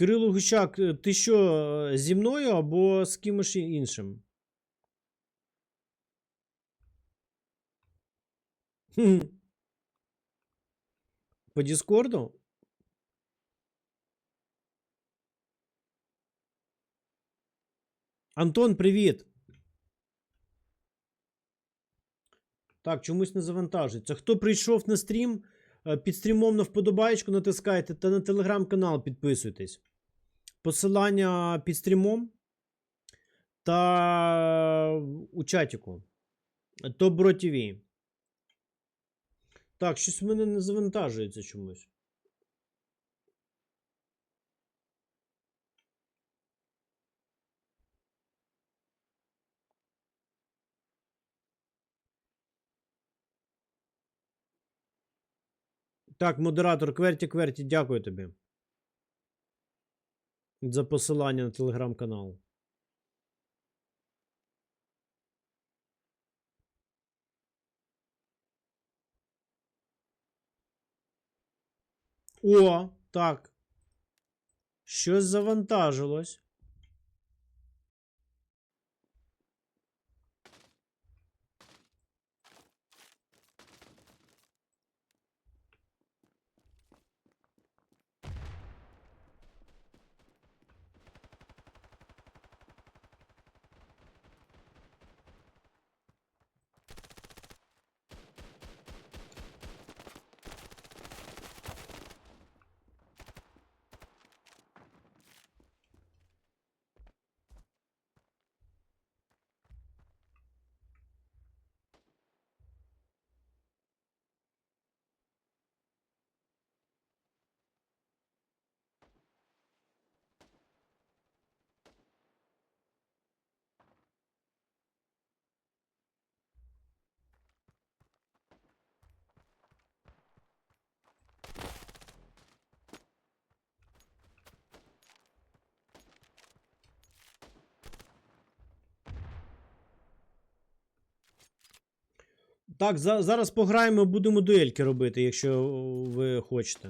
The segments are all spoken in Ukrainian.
Кирило Гущак, е, ти що, е, зі мною або з кимось іншим? По Діскорду? Антон, привіт. Так, чомусь не завантажується. Хто прийшов на стрім, е, під стрімом на вподобаєчку натискайте та на телеграм-канал підписуйтесь. Посилання під стрімом та у чатіку. Добро ТВ. Так, щось в мене не завантажується чомусь. Так, модератор Кверті Кверті, дякую тобі. За посилання на телеграм-канал. О, так. Щось завантажилось. Так, за, зараз пограємо, будемо дуельки робити, якщо ви хочете.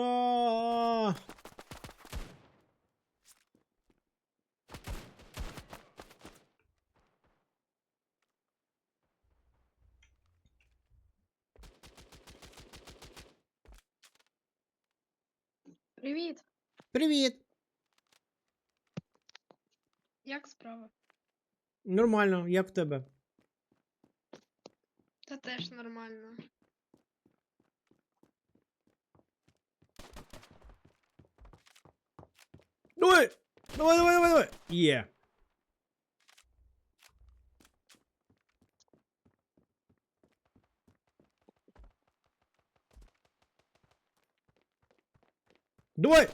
А! Привіт! Привіт! Як справа? Нормально, як в тебе? Та теж нормально. Давай! Давай, давай, давай, давай! Є! Давай!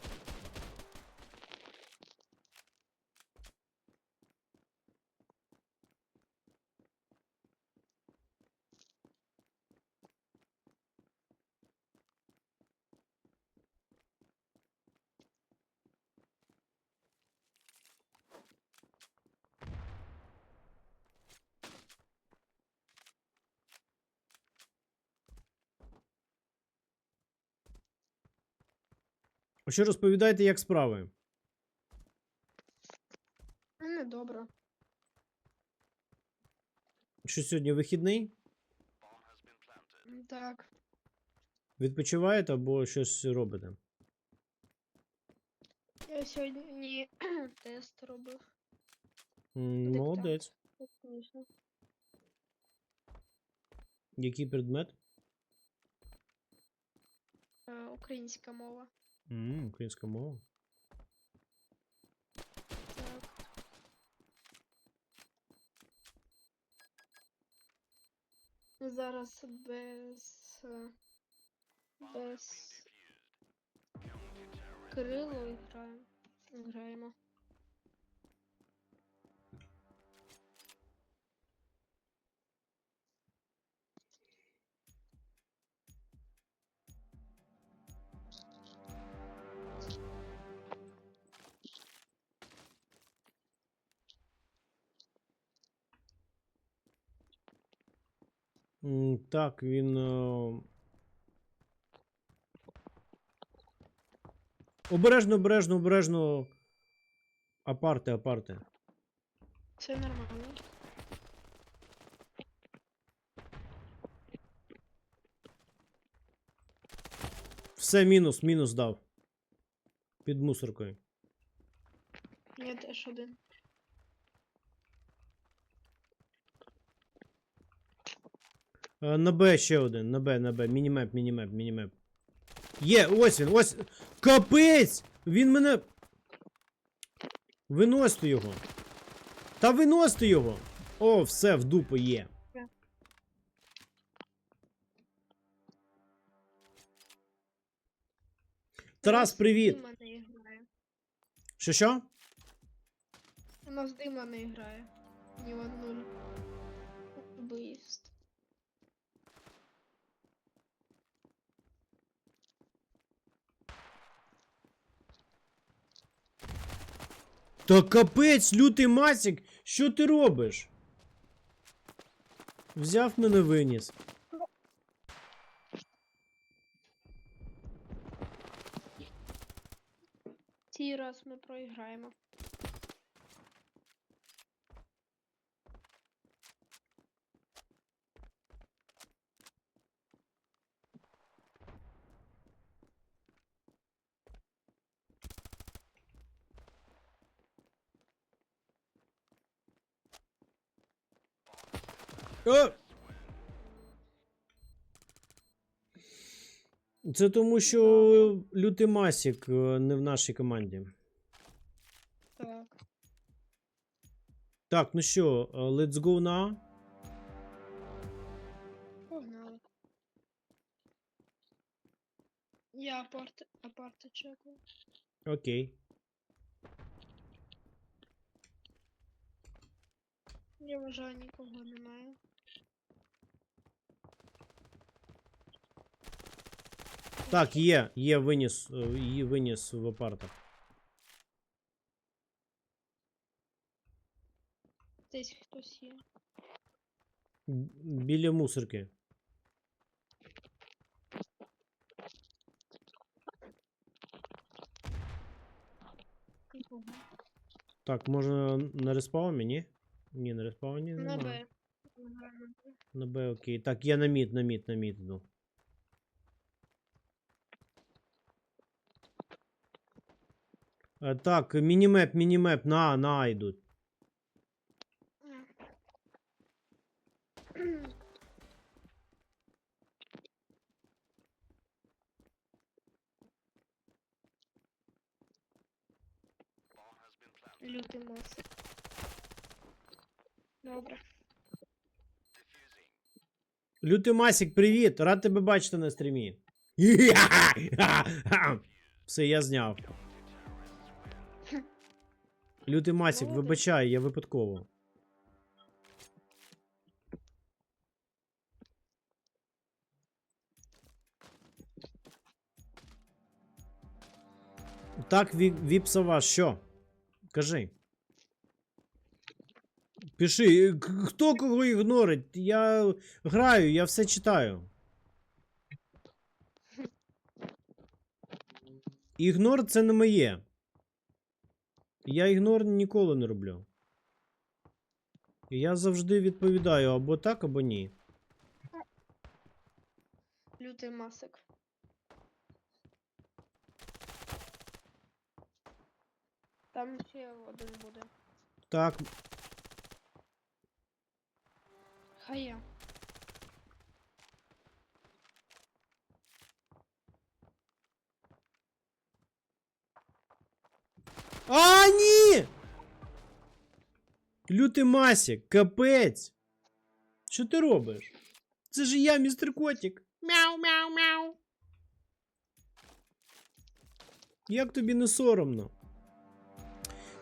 Що розповідайте, як справи? Ну, Недобре. Що сьогодні вихідний? Так. Відпочиваєте або щось робите? Я сьогодні тест робив. М, Диктант. Молодець. Звісно. Який предмет? Е, Українська мова. М, Українська мова. Так. Зараз без. Без. Крило граємо. Граємо. Так, він. е, Обережно, обережно, обережно. Апарте, апарте. Все нормально. Все, мінус, мінус дав. Під мусоркою. Я теж один. На Б ще один, на Б, на Б. Мінімеп, мінімеп, мінімеп. Є, ось він, ось. Капець! Він мене. Виносьте його. Та виносьте його! О, все, в дупу є. Тарас, привіт! Що що? У нас дима не грає. Ні в нуль. Виїзд. Та капець, лютий масік, що ти робиш? Взяв мене виніс. Цей раз ми проіграємо. О! Це тому, що лютий масік е, не в нашій команді. Так. Так, ну що, е, let's go now. Погнали. Я апарти, апарти чекаю. Окей. Я вважаю, нікого немає. Так, є, є виніс, е, її виніс в апартах. Десь хтось є. Б- Біля мусорки. Нікого. Так, можна на респауні, ні? Ні, на респауні На немає. Б. Граю на Б. На Б, окей. Так, я на мід, на мід, на мід йду. Так, мінімеп, мінімеп, на, на йдуть. Лютий мосик. Добре. Лютий Масік, привіт! Рад тебе бачити на стрімі. Все, я зняв. Лютий Масік, вибачай, я випадково. Так, Ві- Віпсова, що? Кажи. Пиши, е, хто кого ігнорить? Я граю, я все читаю. Ігнор це не моє. Я ігнор ніколи не роблю. Я завжди відповідаю або так, або ні. Лютий масик. Там ще один буде. Так, Хай А, ні! Лютий масік, капець. Що ти робиш? Це ж я, містер Котік. Мяу, мяу, мяу. Як тобі не соромно?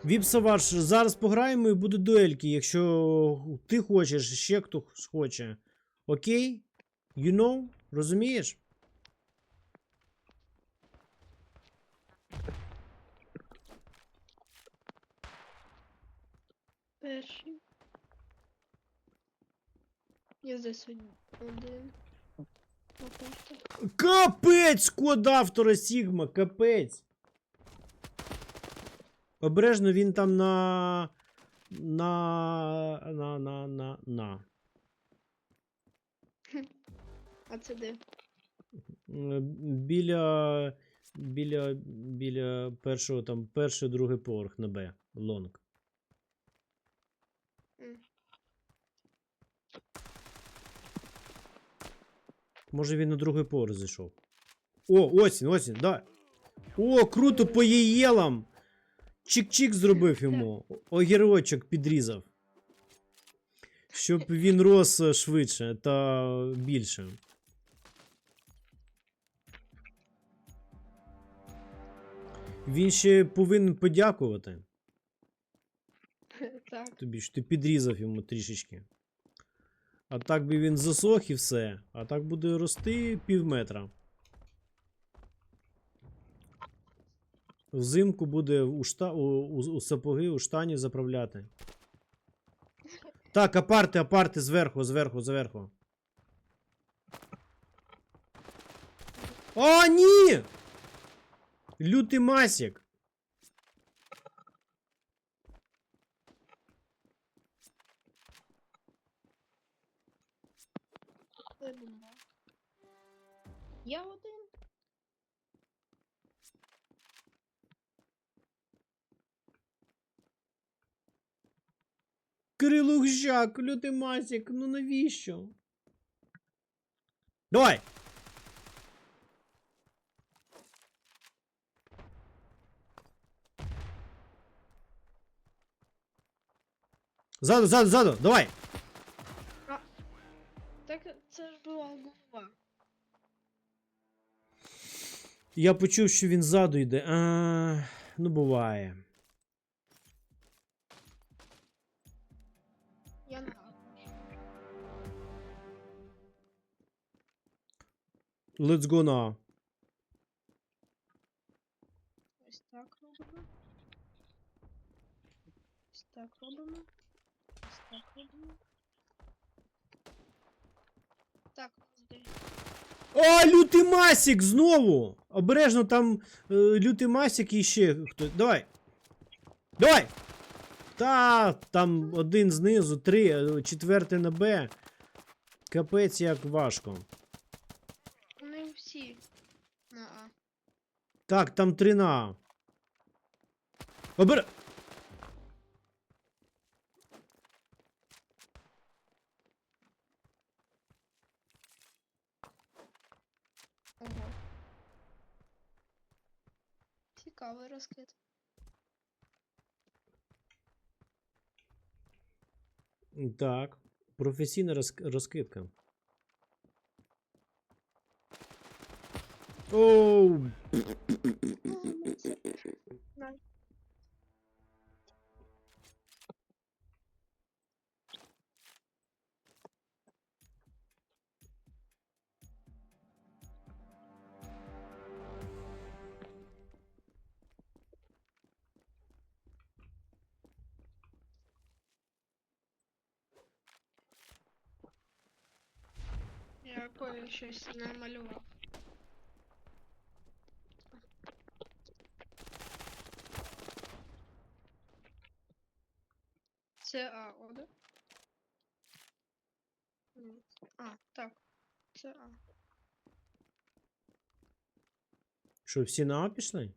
Віпсаваш, зараз пограємо і буде дуельки, якщо ти хочеш, ще хто хоче. Окей? You know? Розумієш? Перший. Я здесь од- Один. Капець! Код автора Сігма, капець. Обережно він там на. На. На. На. На. на. А це де? Біля. Біля. Біля першого там. Перший, другий поверх на Б. Лонг. М. Може він на другий поверх зайшов. О, ось він, да. О, круто по єєлам. Чик-чик зробив йому. Огірочок підрізав. Щоб він рос е, швидше та більше. Він ще повинен подякувати Так. тобі, що ти підрізав йому трішечки. А так би він засох і все. А так буде рости пів метра. Взимку буде у, шта... у, у, у сапоги, у штані заправляти. Так, апарти, апарти зверху, зверху, зверху. О, ні! Лютий масік. Бомба. Я один. Кирило Гжак, лютий масік, ну навіщо? Давай! Ззаду, ззаду, ззаду, давай! Я почув, що він ззаду йде. А, ну буває. Я на. Let's go now. Ось так робимо. Ось так робимо. Ось так робимо. Так, здай. О, лютий масік знову! Обережно там е, лютий масік і ще хтось. Давай! Давай! Та, там один знизу, три, е, четвертий на Б. Капець як важко. Вони всі на А. Так, там три на А. Обер... Цікавий розкид. Так. Професійна розк- розкидка. Оу! кое щось намалював. Це А, о, да? Ні. А, так. Це А. Що, всі на А пішли?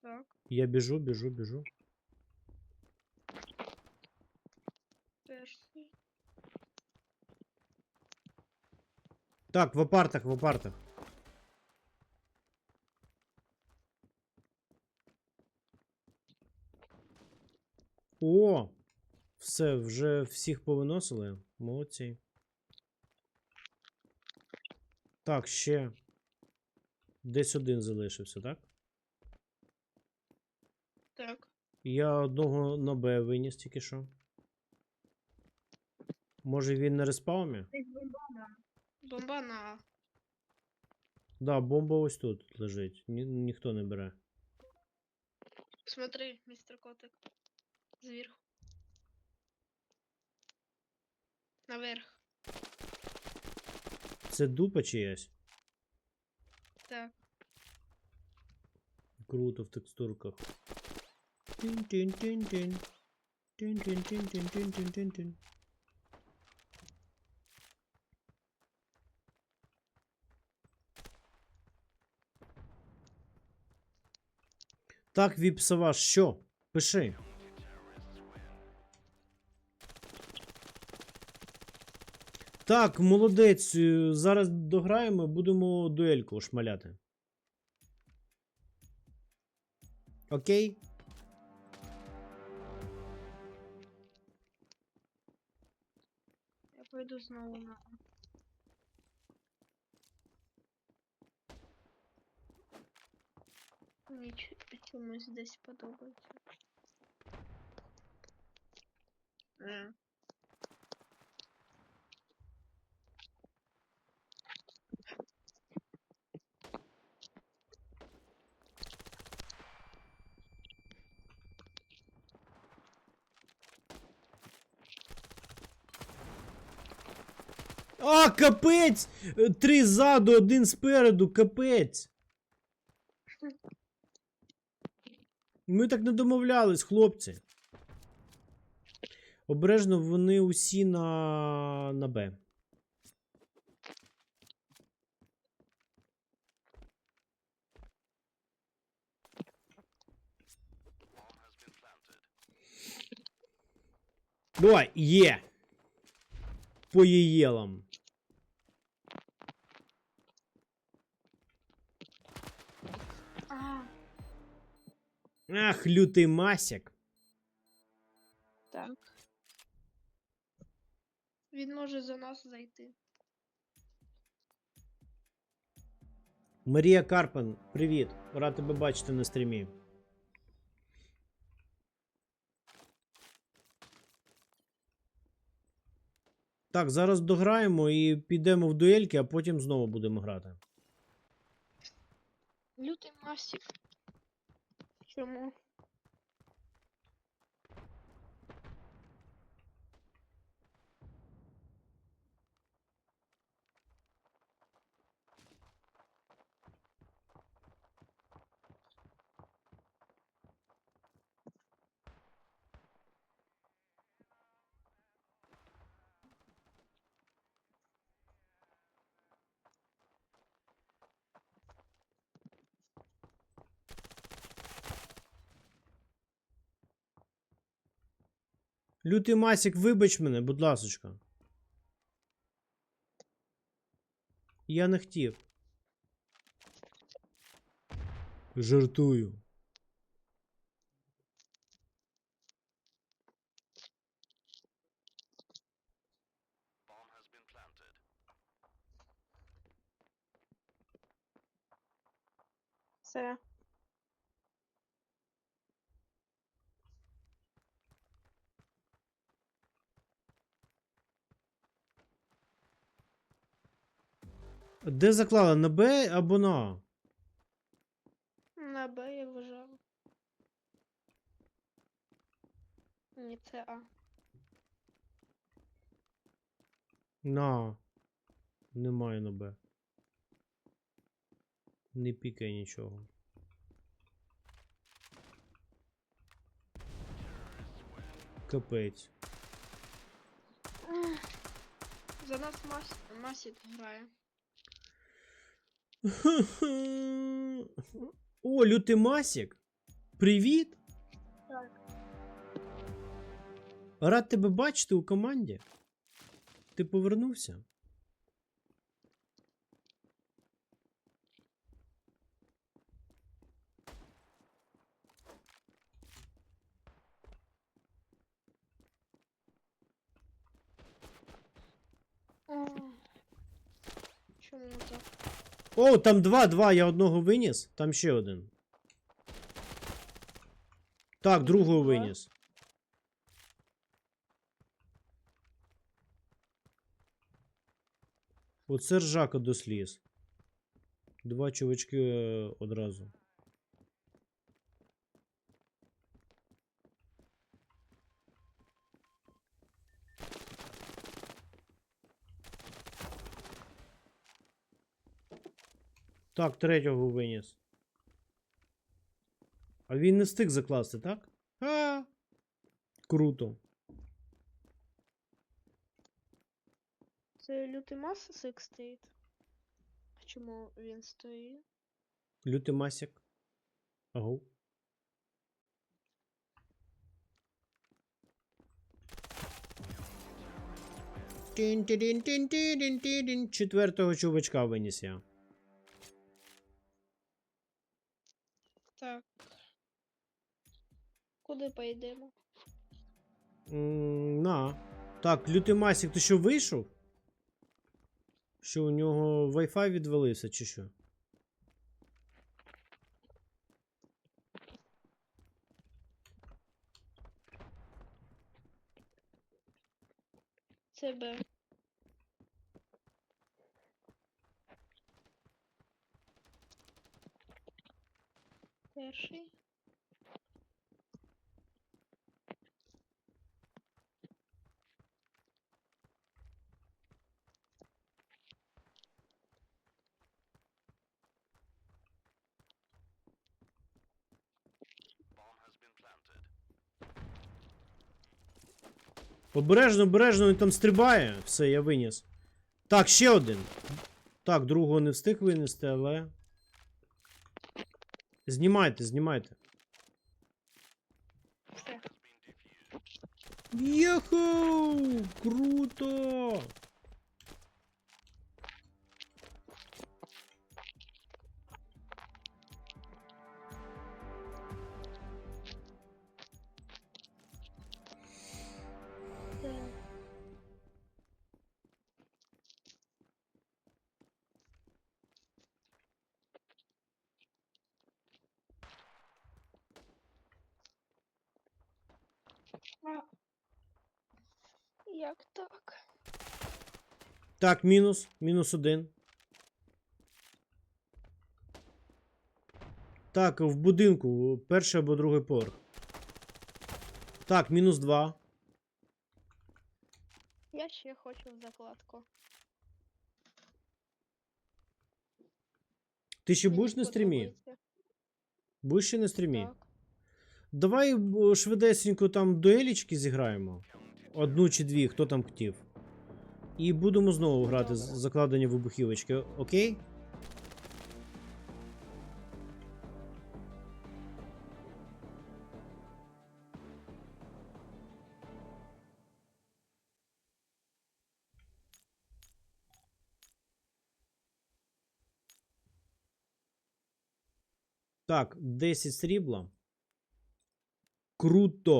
Так. Я біжу, біжу, біжу. Так, в апартах, в апартах. О! Все, вже всіх повиносили. Молодці. Так, ще. Десь один залишився, так? Так. Я одного на Б виніс тільки що. Може він на респаумі? Бомба на. Да, бомба ось тут лежить. Ні, ніхто не бере. Смотри, мистер Котик. Зверху. Наверх. Це дупа чиясь? Так. Круто в текстурках. Тин-тин-тин-тин. Тин-тин-тин-тин-тин-тин-тин. Так, Віпсаваш, що? Пиши. Так, молодець. е, Зараз дограємо, будемо дуельку шмаляти. Окей? Я пойду знову на. Ч- чомусь десь подобається. А, капець! Три ззаду, один спереду, капець. Ми так не домовлялись, хлопці. Обережно вони усі на, на Б. Давай, є! По єєлам. Ах, лютий масік. так. Він може за нас зайти. Марія Карпен, привіт. Рад тебе бачити на стрімі. Так, зараз дограємо і підемо в дуельки, а потім знову будемо грати. Лютий мастик. Чому? Лютий масік, вибач мене, будь ласочка. Я не хотів. Жартую. Все. Де заклала? На Б або на А? На Б я вважав. Ні, це А. На. А. Немає на Б. Не пікає нічого. Капець. За нас мас... Масік грає. О, лютий масік. Привіт. Так. Рад тебе бачити у команді. Ти повернувся? Чому? О, там два, два, я одного виніс. Там ще один. Так, другого виніс. Оце ржака до сліз. Два чувачки е, одразу. Так, третього виніс. А він не встиг закласти, так? А. Круто. Це лютий масик стоїть. А Чому він стоїть? Лютий. Агу. Тін-тін-тін-тін-тін-тін. Четвертого чувачка виніс я. Так. Куди поїдемо? М, На. Так, лютий масік, ти що вийшов? Що у нього Wi-Fi відвалився, чи що? Це Б. Перший. Обережно, обережно, він там стрибає. Все, я виніс. Так, ще один. Так, другого не встиг винести, але. Знімайте, знімайте. Єху! Круто! Як так? Так, мінус. Мінус один. Так, в будинку. Перший або другий поверх. Так, мінус два. Я ще хочу в закладку. Ти ще Мені будеш на стрімі? подобається. Будеш ще на стрімі? Так. Давай швидесенько там дуелічки зіграємо. Одну чи дві, хто там хотів. І будемо знову грати з Добре. закладені вибухівочки, окей? Так, 10 срібла. Круто.